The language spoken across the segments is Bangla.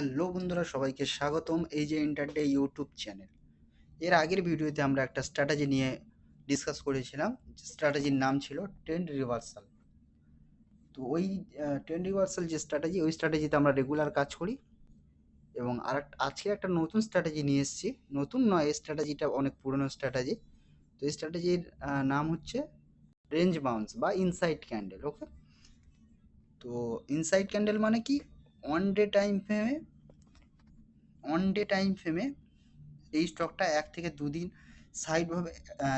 হ্যালো বন্ধুরা, সবাইকে স্বাগতম। এই যে ইন্টারডে ইউটিউব চ্যানেল এর আগের ভিডিওতে আমরা একটা স্ট্র্যাটেজি নিয়ে ডিসকাস করেছিলাম। স্ট্র্যাটেজির নাম ছিল ট্রেন্ড রিভার্সাল তো ওই ট্রেন্ড রিভার্সাল যে স্ট্র্যাটেজি ওই স্ট্র্যাটেজিতে আমরা রেগুলার কাজ করি। এবং আর আজকে একটা নতুন স্ট্র্যাটেজি নিয়ে এসেছি। নতুন নয়, এই স্ট্র্যাটেজিটা অনেক পুরনো স্ট্র্যাটেজি তো এই স্ট্র্যাটেজির নাম হচ্ছে রেঞ্জ বাউন্স বা ইনসাইড ক্যান্ডেল ওকে তো ইনসাইড ক্যান্ডেল মানে কি? অন ডে টাইম ফ্রেমে অন ডে টাইম ফ্রেমে এই স্টকটা এক থেকে দুদিন সাইডভাবে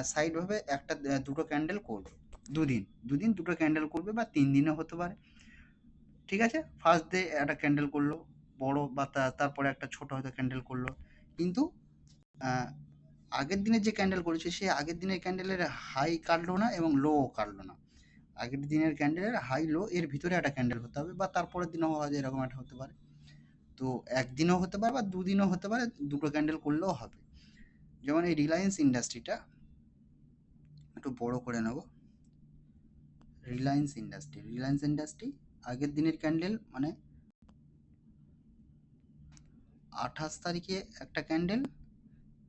সাইডভাবে একটা দুটো ক্যান্ডেল করবে। দুদিন দুদিন দুটো ক্যান্ডেল করবে বা তিন দিনও হতে পারে। ঠিক আছে? ফার্স্ট ডে একটা ক্যান্ডেল করল, বড় বা তারপরে একটা ছোট হয়তো ক্যান্ডেল করল। কিন্তু আগের দিনের যে ক্যান্ডেল করেছে সেই আগের দিনের ক্যান্ডেলের হাই কাটলো না এবং লো কাটলো না। আগের দিনের ক্যান্ডেলের হাই লো এর ভিতরে একটা ক্যান্ডেল হতে হবে বা তারপরের দিনও যায় এরকম একটা হতে পারে। তো একদিনও হতে পারে বা দুদিনও হতে পারে, দুটো ক্যান্ডেল করলেও হবে। যেমন এই রিলায়েন্স ইন্ডাস্ট্রিটা একটু বড় করে নেব। রিলায়েন্স ইন্ডাস্ট্রি রিলায়েন্স ইন্ডাস্ট্রি আগের দিনের ক্যান্ডেল মানে আঠাশ তারিখে একটা ক্যান্ডেল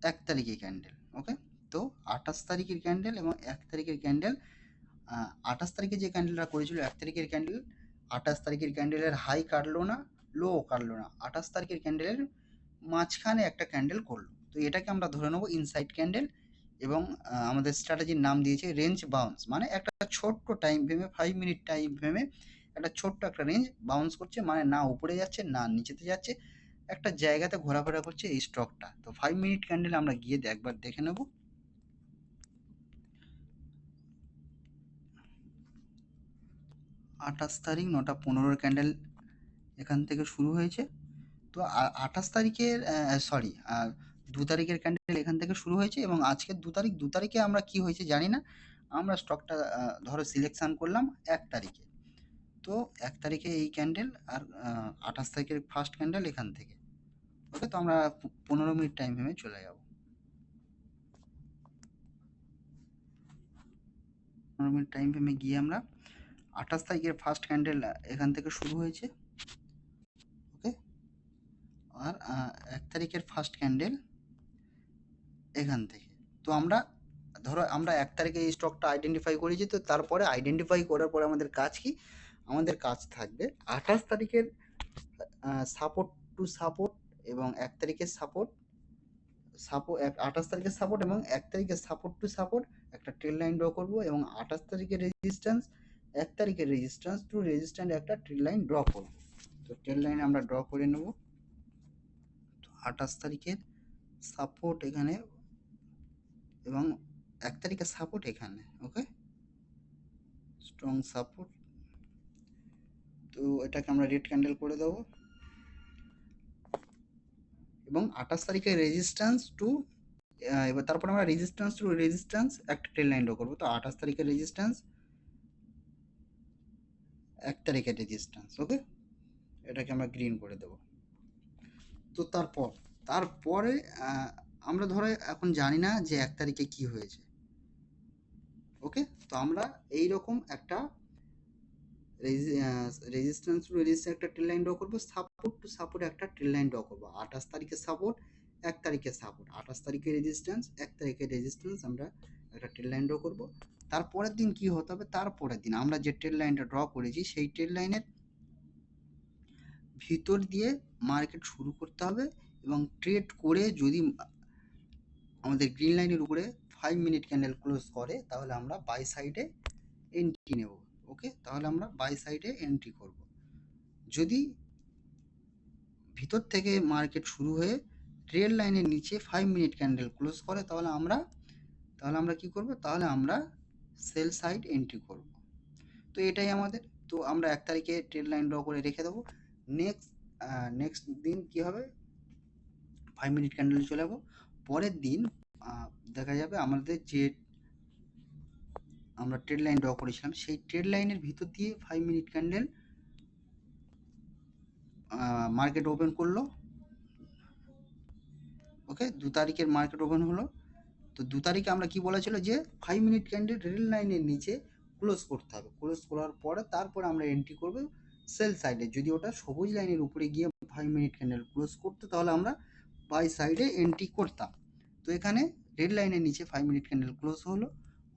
এক তারিখে ক্যান্ডেল ওকে তো আঠাশ তারিখের ক্যান্ডেল এবং এক তারিখের ক্যান্ডেল আঠাশ তারিখে যে ক্যান্ডেলটা করেছিল, এক তারিখের ক্যান্ডেল আঠাশ তারিখের ক্যান্ডেলের হাই কাটলো না লো কাটলো না। আঠাশ তারিখের ক্যান্ডেলের মাঝখানে একটা ক্যান্ডেল করল। তো এটাকে আমরা ধরে নেব ইনসাইড ক্যান্ডেল এবং আমাদের স্ট্র্যাটেজির নাম দিয়েছে রেঞ্জ বাউন্স মানে একটা ছোট্ট টাইম ফ্রেমে ফাইভ মিনিট টাইম ফ্রেমে একটা ছোট্ট একটা রেঞ্জ বাউন্স করছে। মানে না উপরে যাচ্ছে, না নিচেতে যাচ্ছে। একটা জায়গাতে ঘোরাফেরা করছে এই স্টকটা তো ফাইভ মিনিট ক্যান্ডেল আমরা গিয়ে একবার দেখে নেব। আঠাশ তারিখ নটা পনেরোর ক্যান্ডেল এখান থেকে শুরু হয়েছে। তো আঠাশ তারিখের সরি আর দু তারিখের ক্যান্ডেল এখান থেকে শুরু হয়েছে এবং আজকের দু তারিখ, দু তারিখে আমরা কি হয়েছে জানি না। আমরা স্টকটা ধরো সিলেকশান করলাম এক তারিখে। তো এক তারিখে এই ক্যান্ডেল আর আঠাশ তারিখের ফার্স্ট ক্যান্ডেল এখান থেকে। ওকে, তো আমরা পনেরো মিনিট টাইম ফ্রেমে চলে যাব। পনেরো মিনিট টাইম ফ্রেমে গিয়ে আমরা আঠাশ তারিখের ফার্স্ট ক্যান্ডেল এখান থেকে শুরু হয়েছে। ওকে আর এক তারিখের ফার্স্ট ক্যান্ডেল এখান থেকে। তো আমরা, ধরো আমরা এক তারিখে এই স্টকটা আইডেন্টিফাই করেছি, তো তারপরে আইডেন্টিফাই করার পরে আমাদের কাজ কি? আমাদের কাজ থাকবে আঠাশ তারিখের সাপোর্ট টু সাপোর্ট এবং এক তারিখের সাপোর্ট সাপোর্ট এক, আঠাশ তারিখের সাপোর্ট এবং এক তারিখের সাপোর্ট টু সাপোর্ট একটা ট্রেল লাইন ড্র করব এবং আঠাশ তারিখের রেজিস্ট্যান্স এক তারিখের রেজিস্ট্যান্স টু রেজিস্ট্যান্ট একটা ট্রেল লাইন ড্র করব। তো ট্রেল লাইন আমরা ড্র করে নেব। তো আঠাশ তারিখের সাপোর্ট এখানে এবং এক তারিখের সাপোর্ট এখানে ওকে স্ট্রং সাপোর্ট তো এটাকে আমরা রেড ক্যান্ডেল করে দেবো। এবং আঠাশ তারিখের রেজিস্ট্যান্স টু এবার তারপর আমরা রেজিস্ট্যান্স টু রেজিস্ট্যান্স একটা ট্রেল লাইন ড্র করব। তো আঠাশ তারিখের রেজিস্ট্যান্স এক তারিখের রেজিস্ট্যান্স ওকে এটাকে আমরা গ্রিন করে দেবো। তো তারপর, তারপরে আমরা ধরো এখন জানি না যে এক তারিখে কি হয়েছে ওকে তো আমরা এই রকম একটা রেজিস্ট্যান্স টু রেজিস্ট্যান্স একটা ট্রেল লাইন ড্র করব সাপোর্ট টু সাপোর্ট একটা ট্রেল লাইন ড্র করব। আঠাশ তারিখে সাপোর্ট এক তারিখে সাপোর্ট আঠাশ তারিখে রেজিস্ট্যান্স এক তারিখে রেজিস্ট্যান্স আমরা একটা ট্রেল লাইন ড্র করব। তারপরের দিন কি হতে হবে? তারপরের দিন। আমরা যে ট্রেল লাইনটা ড্র করেছি, সেই ট্রেল লাইনের ভিতর দিয়ে মার্কেট শুরু করতে হবে এবং ট্রেড করে যদি আমাদের গ্রিন লাইনের উপরে ফাইভ মিনিট ক্যান্ডেল ক্লোজ করে, তাহলে আমরা বাই সাইডে এন্ট্রি নেব। ওকে তাহলে আমরা বাই সাইডে এন্ট্রি করব। যদি ভিতর থেকে মার্কেট শুরু হয়ে রেড লাইনের নিচে ফাইভ মিনিট ক্যান্ডেল ক্লোজ করে, তাহলে আমরা তাহলে আমরা কি করব? তাহলে আমরা সেল সাইড এন্ট্রি করব। তো এটাই আমাদের। তো আমরা এক তারিখে ট্রেড লাইন ড্র করে রেখে দেবো। নেক্সট নেক্সট দিন কি হবে? ফাইভ মিনিট ক্যান্ডেলে চলে যাব। পরের দিন দেখা যাবে আমাদের যে আমরা ট্রেড লাইন ড্র করেছিলাম, সেই ট্রেড লাইনের ভিতর দিয়ে five minute candle market open করল। ওকে দু তারিখের মার্কেট ওপেন হলো। তো দু তারিখে আমরা কি বলেছিল যে ফাইভ মিনিট ক্যান্ডেল রেল লাইনের নিচে ক্লোজ করতে হবে। ক্লোজ করার পরে তারপরে আমরা এন্ট্রি করব সেল সাইডে যদি ওটা সবুজ লাইনের উপরে গিয়ে ফাইভ মিনিট ক্যান্ডেল ক্লোজ করতো, তাহলে আমরা বাই সাইডে এন্ট্রি করতাম। তো এখানে রেড লাইনের নিচে ফাইভ মিনিট ক্যান্ডেল ক্লোজ হলো।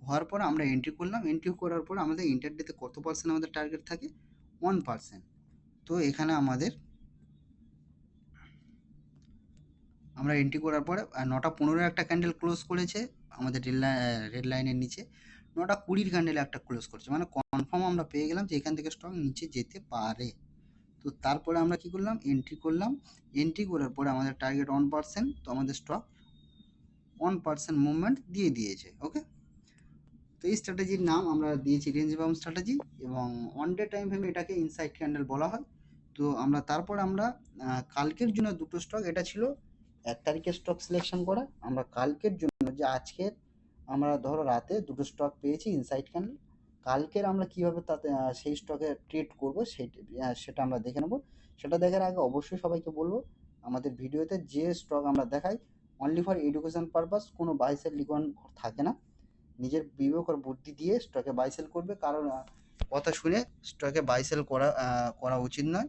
হওয়ার পর আমরা এন্ট্রি করলাম। এন্ট্রি করার পর আমাদের ইন্টারডেতে কত পার্সেন্ট আমাদের টার্গেট থাকে? ওয়ান পার্সেন্ট তো এখানে আমাদের আমরা এন্ট্রি করার পরে নটা পনেরো একটা ক্যান্ডেল ক্লোজ করেছে, আমাদের রেড লাইন রেড লাইনের নিচে। নটা কুড়ির ক্যান্ডেল একটা ক্লোজ করেছে। মানে কনফার্ম আমরা পেয়ে গেলাম যে এখান থেকে স্টক নিচে যেতে পারে। তো তারপরে আমরা কি করলাম? এন্ট্রি করলাম। এন্ট্রি করার পরে আমাদের টার্গেট ওয়ান পার্সেন্ট তো আমাদের স্টক ওয়ান পার্সেন্ট মুভমেন্ট দিয়ে দিয়েছে ওকে তো এই স্ট্র্যাটেজির নাম আমরা দিয়েছি রেঞ্জ বাউন্ড স্ট্র্যাটেজি এবং ওয়ান ডে টাইম ফ্রেমে এটাকে ইনসাইড ক্যান্ডেল বলা হয়। তো আমরা, তারপর আমরা কালকের জন্য দুটো স্টক এটা ছিল এক তারিখের স্টক সিলেকশন করা। আমরা কালকের জন্য যে আজকের, আমরা ধরো রাতে দুটো স্টক পেয়েছি ইনসাইড ক্যান্ডেল কালকের আমরা কীভাবে তাতে সেই স্টকে ট্রেড করব সেটা আমরা দেখে নেব। সেটা দেখার আগে অবশ্যই সবাইকে বলব, আমাদের ভিডিওতে যে স্টক আমরা দেখাই অনলি ফর এডুকেশন পারপাস কোনো বাইসেল লিগন থাকে না। নিজের বিবেক আর বুদ্ধি দিয়ে স্টকে বাইসেল করবে, কারণ কথা শুনে স্টকে বাইসেল করা করা উচিত নয়।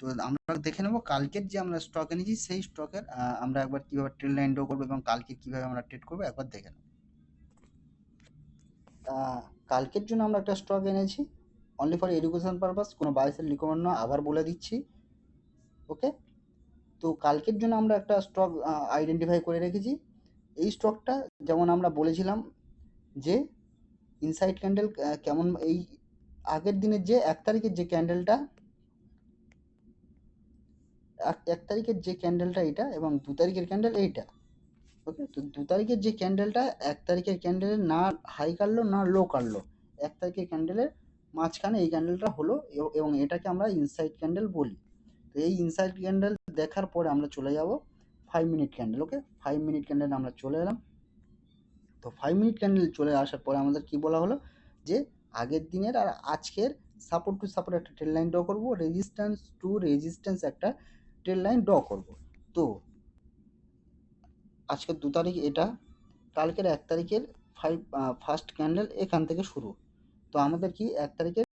তো আমরা দেখে নেব কালকের যে আমরা স্টক এনেছি, সেই স্টকের আমরা একবার কীভাবে ট্রেড লাইন ড্র করব এবং কালকে কীভাবে আমরা ট্রেড করব একবার দেখে নেব। কালকের জন্য আমরা একটা স্টক এনেছি। অনলি ফর এডুকেশন পারপাস কোনো বাইসেল রিকমেন্ড নয়, আবার বলে দিচ্ছি। ওকে তো কালকের জন্য আমরা একটা স্টক আইডেন্টিফাই করে রেখেছি। এই স্টকটা যেমন আমরা বলেছিলাম যে ইনসাইড ক্যান্ডেল কেমন এই আগের দিনের যে এক তারিখের যে ক্যান্ডেলটা এক তারিখের যে ক্যান্ডেলটা এটা এবং দু তারিখের ক্যান্ডেল এইটা। ওকে তো দু তারিখের যে ক্যান্ডেলটা এক তারিখের ক্যান্ডেলের না হাই কাটলো, না লো কাটলো। এক তারিখের ক্যান্ডেলের মাঝখানে এই ক্যান্ডেলটা হলো এবং এটাকে আমরা ইনসাইড ক্যান্ডেল বলি। তো এই ইনসাইড ক্যান্ডেল দেখার পরে আমরা চলে যাব five minute candle okay five minute candle আমরা চলে এলাম। তো ফাইভ মিনিট ক্যান্ডেল চলে আসার পরে আমাদের কি বলা হলো? যে আগের দিনের আর আজকের সাপোর্ট টু সাপোর্ট একটা ট্রেল লাইন ড্র করব। রেজিস্ট্যান্স টু রেজিস্ট্যান্স একটা ট্রেল লাইন ড্র করব। তো আজকের দু তারিখ এটা, কালকের এক তারিখের ফাইভ ফার্স্ট ক্যান্ডেল এখান থেকে শুরু। তো আমাদের কি এক তারিখের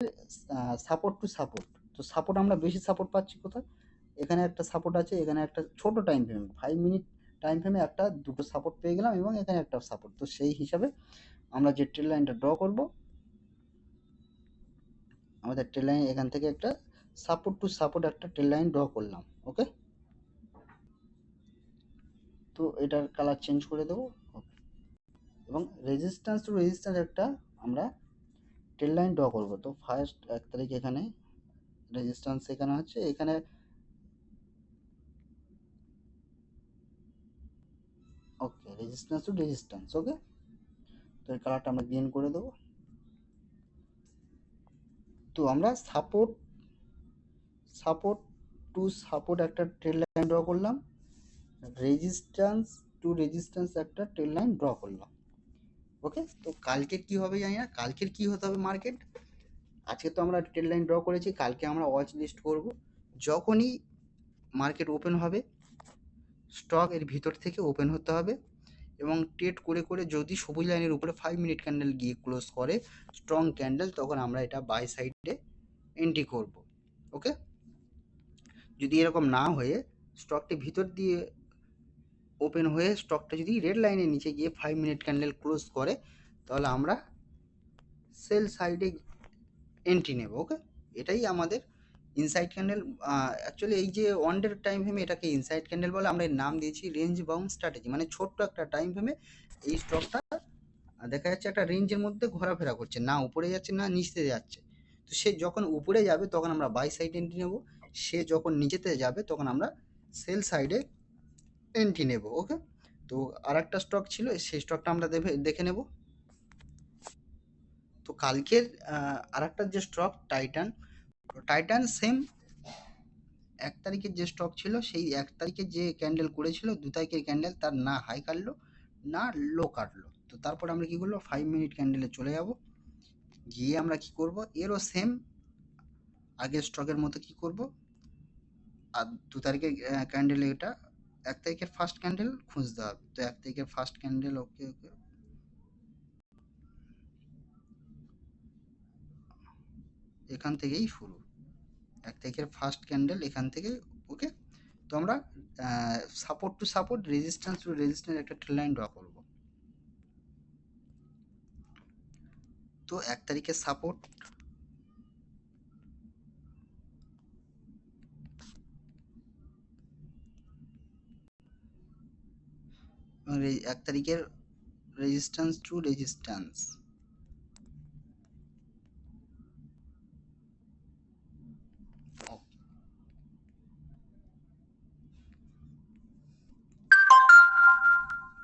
সাপোর্ট টু সাপোর্ট তো সাপোর্ট আমরা বেশি সাপোর্ট পাচ্ছি কোথায়? এখানে একটা সাপোর্ট আছে, এখানে একটা ছোট time frame five minute time ফ্রেমে একটা দুটো সাপোর্ট পেয়ে গেলাম এবং এখানে একটা সাপোর্ট তো সেই হিসাবে আমরা যে ট্রেল লাইনটা ড্র করব, আমাদের ট্রেল লাইন এখান থেকে একটা সাপোর্ট টু সাপোর্ট একটা ট্রেল লাইন ড্র করলাম। ওকে তো এটার কালার চেঞ্জ করে দেবো। এবং রেজিস্ট্যান্স টু রেজিস্ট্যান্স একটা আমরা ট্রেল লাইন ড্র করব। তো ফার্স্ট এক তারিখ এখানে রেজিস্ট্যান্স এখানে আছে। এখানে okay resistance to resistance okay তো এই কালারটা আমরা গ্রিন করে দেবো। তো আমরা সাপোর্ট সাপোর্ট টু সাপোর্ট একটা ট্রেল লাইন ড্র করলাম। রেজিস্ট্যান্স টু রেজিস্ট্যান্স একটা ট্রেল লাইন ড্র করলাম। ওকে তো কালকে কি হবে জানি না? কালকের কি হতে হবে মার্কেট আজকে তো আমরা ট্রেল লাইন ড্র করেছি, কালকে আমরা ওয়াচ লিস্ট করব। যখনই মার্কেট ওপেন হবে স্টক এর ভিতর থেকে ওপেন হতে হবে এবং ট্রেড করে করে যদি সবুজ লাইনের উপরে ফাইভ মিনিট ক্যান্ডেল গিয়ে ক্লোজ করে স্ট্রং ক্যান্ডেল তখন আমরা এটা বাই সাইডে এন্ট্রি করব। ওকে যদি এরকম না হয়ে স্টকটি ভিতর দিয়ে ওপেন হয়ে স্টকটা যদি রেড লাইনের নিচে গিয়ে ফাইভ মিনিট ক্যান্ডেল ক্লোজ করে, তাহলে আমরা সেল সাইডে এন্ট্রি নেব ওকে এটাই আমাদের ইনসাইড ক্যান্ডেল অ্যাকচুয়ালি এই যে ওয়ান ডে টাইম ফ্রেমে এটাকে ইনসাইড ক্যান্ডেল বলে আমরা নাম দিয়েছি রেঞ্জ বাউন্ড স্ট্র্যাটেজি মানে ছোট্ট একটা টাইম ফ্রেমে এই স্টকটা দেখা যাচ্ছে একটা রেঞ্জের মধ্যে ঘোরাফেরা করছে, না উপরে যাচ্ছে, না নিচে যাচ্ছে। তো সে যখন উপরে যাবে, তখন আমরা বাই সাইড এন্ট্রি নেব। সে যখন নিচেতে যাবে, তখন আমরা সেল সাইডে এন্ট্রি নেব ওকে তো আর একটা স্টক ছিল, সেই স্টকটা আমরা দেখে নেব। তো কালকের আর একটা যে স্টক টাইটান টাইটান সেম এক তারিখের যে স্টক ছিল, সেই এক তারিখে যে ক্যান্ডেল করেছিল, দু তারিখের ক্যান্ডেল তার না হাই কাটলো, না লো কাটলো। তো তারপর আমরা কি করল ফাইভ মিনিট ক্যান্ডেলে চলে যাব। গিয়ে আমরা কি করব? এরও সেম আগের স্টকের মতো কি করব? আর দু তারিখের ক্যান্ডেলে এটা, এক তারিখের ফার্স্ট ক্যান্ডেল খুঁজতে হবে। তো এক তারিখের ফার্স্ট ক্যান্ডেল ওকে ওকে এখান থেকেই শুরু। এক তারিখের ফার্স্ট ক্যান্ডেল এখান থেকে ওকে তো আমরা support to support resistance to resistance একটা ট্রেন লাইন ড্র করব। তো এক তারিখের সাপোর্ট এক তারিখের রেজিস্ট্যান্স টু রেজিস্ট্যান্স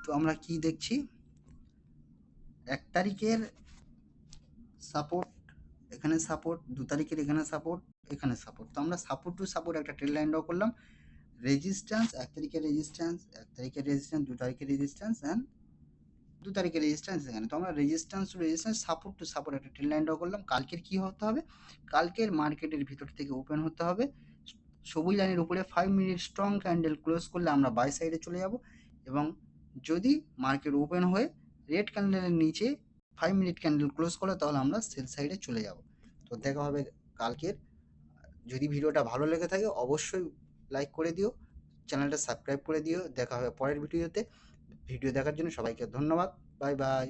তো আমরা কি দেখছি? এক তারিখের সাপোর্ট এখানে সাপোর্ট দু তারিখের এখানে সাপোর্ট এখানে সাপোর্ট তো আমরা সাপোর্ট টু সাপোর্ট একটা ট্রেন লাইন ড্র করলাম। রেজিস্ট্যান্স এক তারিখের রেজিস্ট্যান্স এক তারিখের রেজিস্ট্যান্স দু তারিখের রেজিস্ট্যান্স অ্যান্ড দু তারিখের রেজিস্ট্যান্স এখানে। তো আমরা resistance to resistance support to support একটা ট্রেন লাইন ড্র করলাম। কালকের কী হতে হবে? কালকের মার্কেটের ভিতর থেকে ওপেন হতে হবে। সবুজ লাইনের উপরে five minute strong candle close করলে আমরা বাই সাইডে চলে যাব। এবং যদি মার্কেট ওপেন হয়ে রেড ক্যান্ডেলের নিচে ফাইভ মিনিট ক্যান্ডেল ক্লোজ করে, তাহলে আমরা সেল সাইডে চলে যাব। তো দেখা হবে কালকের। যদি ভিডিওটা ভালো লেগে থাকে, অবশ্যই লাইক করে দিও চ্যানেলটা সাবস্ক্রাইব করে দিও, দেখা হবে পরের ভিডিওতে ভিডিও দেখার জন্য সবাইকে ধন্যবাদ। Bye bye